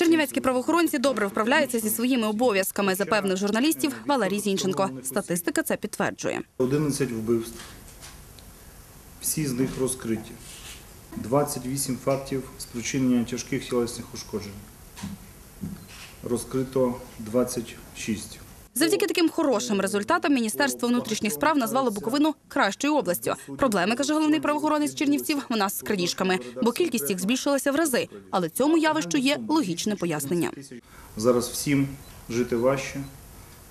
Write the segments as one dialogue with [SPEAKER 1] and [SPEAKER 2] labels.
[SPEAKER 1] Чернівецькі правоохоронці добре вправляються зі своїми обов'язками, запевнив журналістів Валерій Зінченко. Статистика це підтверджує.
[SPEAKER 2] 11 вбивств. Всі з них розкриті. 28 фактів спричинення тяжких тілесних ушкоджень. Розкрито 26.
[SPEAKER 1] Завдяки таким хорошим результатам Міністерство внутрішніх справ назвало Буковину кращою областю. Проблеми, каже головний правоохоронець Чернівців, у нас з крадіжками, бо кількість їх збільшилася в рази. Але цьому явищу є логічне пояснення.
[SPEAKER 2] Зараз всім жити важче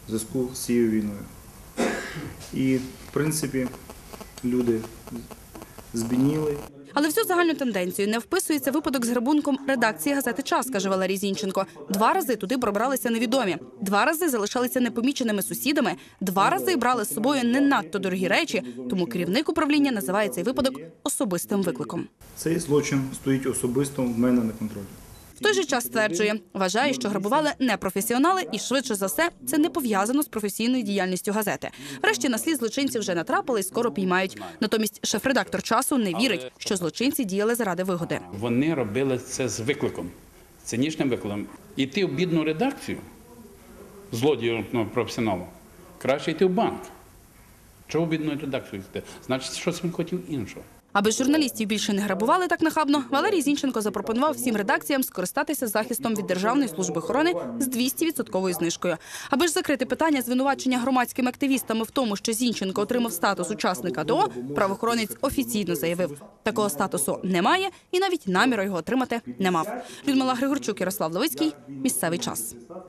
[SPEAKER 2] в зв'язку з цією війною. І, в принципі, люди збідніли.
[SPEAKER 1] Але всю загальну тенденцію не вписується випадок з грабунком редакції газети Час, каже Валерій Зінченко. Два рази туди пробралися невідомі, два рази залишалися непоміченими сусідами, два рази брали з собою не надто дорогі речі. Тому керівник управління називає цей випадок особистим викликом.
[SPEAKER 2] Цей злочин стоїть особисто в мене на контролі.
[SPEAKER 1] В той же час стверджує, вважає, що грабували не професіонали, і швидше за все це не пов'язано з професійною діяльністю газети. Врешті на слід злочинців вже натрапили і скоро піймають. Натомість шеф-редактор часу не вірить, що злочинці діяли заради вигоди.
[SPEAKER 3] Вони робили це з викликом, цинічним викликом. Іти в бідну редакцію, злодію ну, професіоналу, краще йти в банк. Чого в бідну редакцію йти? Значить, щось він хотів іншого.
[SPEAKER 1] Аби журналістів більше не грабували так нахабно, Валерій Зінченко запропонував всім редакціям скористатися захистом від Державної служби охорони з 200% знижкою. Аби ж закрити питання звинувачення громадськими активістами в тому, що Зінченко отримав статус учасника ТО, правоохоронець офіційно заявив, такого статусу немає і навіть наміру його отримати не мав. Людмила Григорчук, Ярослав Левицький. Місцевий час.